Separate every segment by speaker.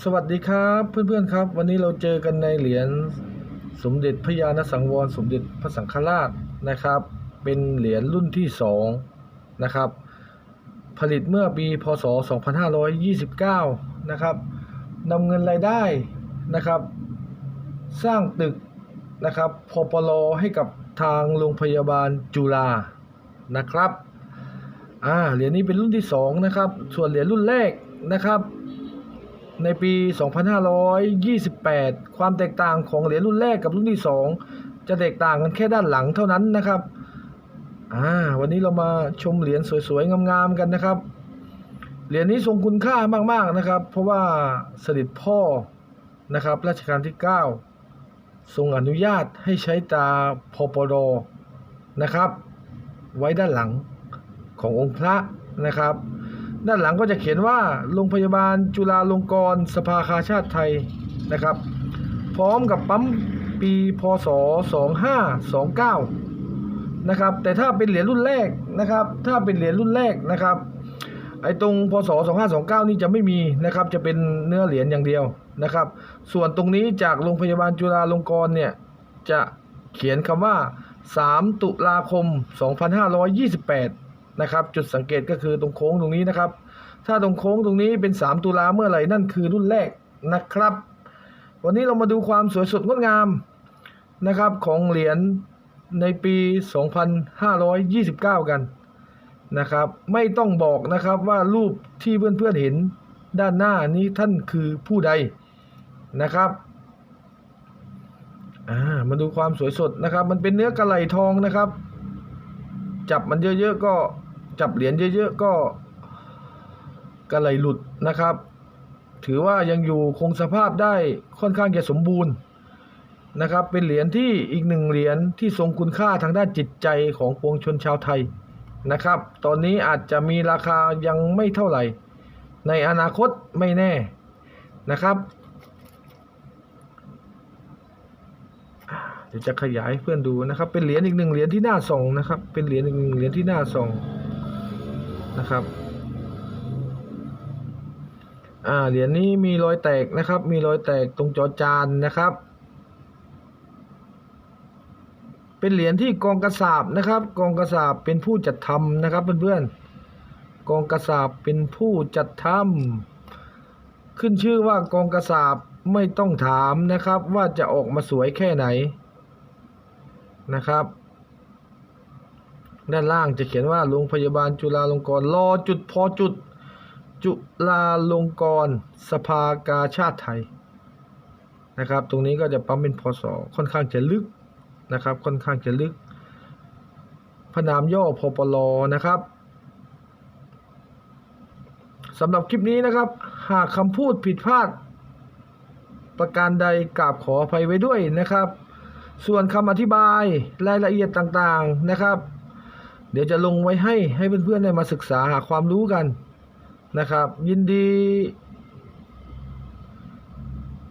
Speaker 1: สวัสดีครับเพื่อนๆครับ วันนี้เราเจอกันในเหรียญสมเด็จพระยาณสังวรสมเด็จพระสังฆราชนะครับ เป็นเหรียญรุ่นที่สองนะครับผลิตเมื่อปีพศ 2529 นะครับนำเงินรายได้นะครับ สร้างตึกนะครับพปลให้กับทางโรงพยาบาลจุฬานะครับอ่าเหรียญนี้เป็นรุ่นที่สองนะครับส่วนเหรียญรุ่นแรกนะครับ ในปี 2528 ความแตกต่างของเหรียญรุ่นแรกกับรุ่นที่ 2 จะแตกต่างกันแค่ด้านหลังเท่านั้นนะครับอ่าวันนี้เรามาชมเหรียญสวยๆงามๆกันนะครับ เหรียญนี้ทรงคุณค่ามากๆนะครับ เพราะว่าสด็จพ่อนะครับรัชกาลที่ 9 ทรงอนุญาตให้ใช้ตาพปรนะครับ ไว้ด้านหลังขององค์พระนะครับ ด้านหลังก็จะเขียนว่าโรงพยาบาลจุฬาลงกรณ์สภาคาชาติไทยนะครับ พร้อมกับปั๊มปีพศ 2529 นะครับ แต่ถ้าเป็นเหรียญรุ่นแรกนะครับ ถ้าเป็นเหรียญรุ่นแรกนะครับ ไอ้ตรงพศ 2529 นี่จะไม่มีนะครับ จะเป็นเนื้อเหรียญอย่างเดียวนะครับ ส่วนตรงนี้จากโรงพยาบาลจุฬาลงกรณ์เนี่ยจะเขียนคำว่า 3 ตุลาคม 2528 นะครับ จุดสังเกตก็คือตรงโค้งตรงนี้นะครับ ถ้าตรงโค้งตรงนี้เป็น 3 ตุลาเมื่อไหร่นั่นคือรุ่นแรกนะครับ วันนี้เรามาดูความสวยสดงดงามนะครับของเหรียญในปี 2529 กันนะครับ ไม่ต้องบอกนะครับว่ารูปที่เพื่อนๆเห็นด้านหน้านี้ท่านคือผู้ใดนะครับอ่ามาดูความสวยสดนะครับ มันเป็นเนื้อกระไหลทองนะครับ จับมันเยอะๆก็ จับเหรียญเยอะๆก็กระไหลหลุดนะครับ ถือว่ายังอยู่คงสภาพได้ค่อนข้างจะสมบูรณ์นะครับ เป็นเหรียญที่อีกหนึ่งเหรียญที่ทรงคุณค่าทางด้านจิตใจของปวงชนชาวไทยนะครับ ตอนนี้อาจจะมีราคายังไม่เท่าไหร่ ในอนาคตไม่แน่นะครับเดี๋ยวจะขยายเพื่อนดูนะครับ เป็นเหรียญอีกหนึ่งเหรียญที่น่าส่องนะครับ เป็นเหรียญอีกหนึ่งเหรียญที่น่าส่อง นะครับอ่าเหรียญนี้มีรอยแตกนะครับ มีรอยแตกตรงจอจานนะครับ เป็นเหรียญที่กองกระสาบนะครับ กองกระสาบเป็นผู้จัดทำนะครับเพื่อนๆกองกระสาบเป็นผู้จัดทำขึ้นชื่อว่ากองกระสาบไม่ต้องถามนะครับ ว่าจะออกมาสวยแค่ไหนนะครับ ด้านล่างจะเขียนว่าโรงพยาบาลจุฬาลงกรณ์รอจุดพอจุด จุฬาลงกรณ์สภากาชาติไทยนะครับ ตรงนี้ก็จะปั๊มเป็นพศค่อนข้างจะลึกนะครับ ค่อนข้างจะลึก พนามย่อพอปลอนะครับสำหรับคลิปนี้นะครับ หากคำพูดผิดพลาด ประการใดกราบขออภัยไว้ด้วยนะครับ ส่วนคำอธิบายรายละเอียดต่างๆนะครับ เดี๋ยวจะลงไว้ให้ให้เพื่อนๆได้มาศึกษาหาความรู้กันนะครับ ยินดี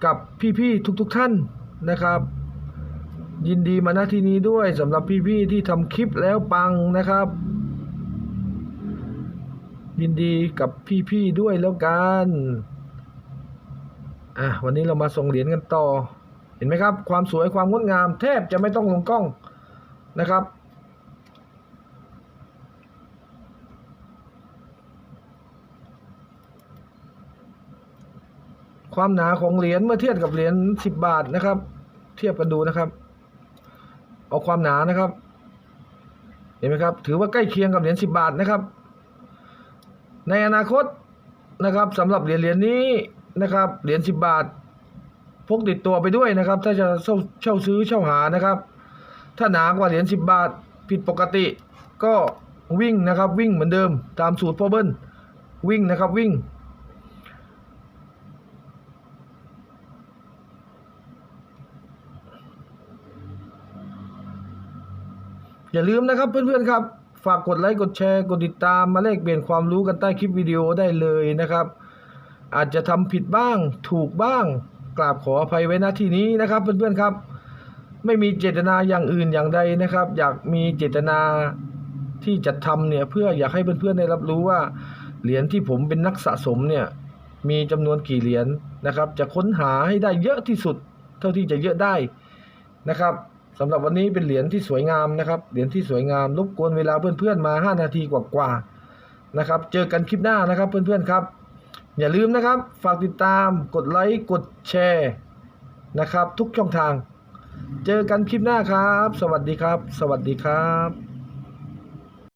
Speaker 1: กับพี่ๆทุกๆท่านนะครับ ยินดีมาณที่นี้ด้วยสำหรับพี่ๆที่ทำคลิปแล้วปังนะครับ ยินดีกับพี่ๆด้วยแล้วกันอะวันนี้เรามาส่งเหรียญกันต่อ เห็นไหมครับ ความสวยความงดงามแทบจะไม่ต้องลงกล้องนะครับ ความหนาของเหรียญเมื่อเทียบกับเหรียญสิบบาทนะครับ เทียบกันดูนะครับ เอาความหนานะครับ เห็นไหมครับ ถือว่าใกล้เคียงกับเหรียญสิบบาทนะครับ ในอนาคตนะครับสำหรับเหรียญเหรียญนี้นะครับ เหรียญสิบบาทพกติดตัวไปด้วยนะครับ ถ้าจะเช่าเช่าซื้อเช่าหานะครับ ถ้าหนากว่าเหรียญสิบบาทผิดปกติก็วิ่งนะครับวิ่งเหมือนเดิมตามสูตรพ่อเบิ้ลวิ่งนะครับวิ่ง อย่าลืมนะครับเพื่อนๆครับ ฝากกดไลค์กดแชร์กดติดตามมาแลกเปลี่ยนความรู้กันใต้คลิปวิดีโอได้เลยนะครับ อาจจะทำผิดบ้างถูกบ้างกราบขออภัยไว้ณที่นี้นะครับเพื่อนๆครับ ไม่มีเจตนาอย่างอื่นอย่างใดนะครับ อยากมีเจตนาที่จะทำเนี่ยเพื่ออยากให้เพื่อนๆได้รับรู้ว่าเหรียญที่ผมเป็นนักสะสมเนี่ยมีจำนวนกี่เหรียญนะครับ จะค้นหาให้ได้เยอะที่สุด เท่าที่จะเยอะได้นะครับ สำหรับวันนี้เป็นเหรียญที่สวยงามนะครับ เหรียญที่สวยงามรบกวนเวลาเพื่อนๆมา 5 นาทีกว่าๆนะครับ เจอกันคลิปหน้านะครับเพื่อนๆครับ อย่าลืมนะครับ ฝากติดตามกดไลค์กดแชร์นะครับ ทุกช่องทาง เจอกันคลิปหน้าครับ สวัสดีครับ สวัสดีครับ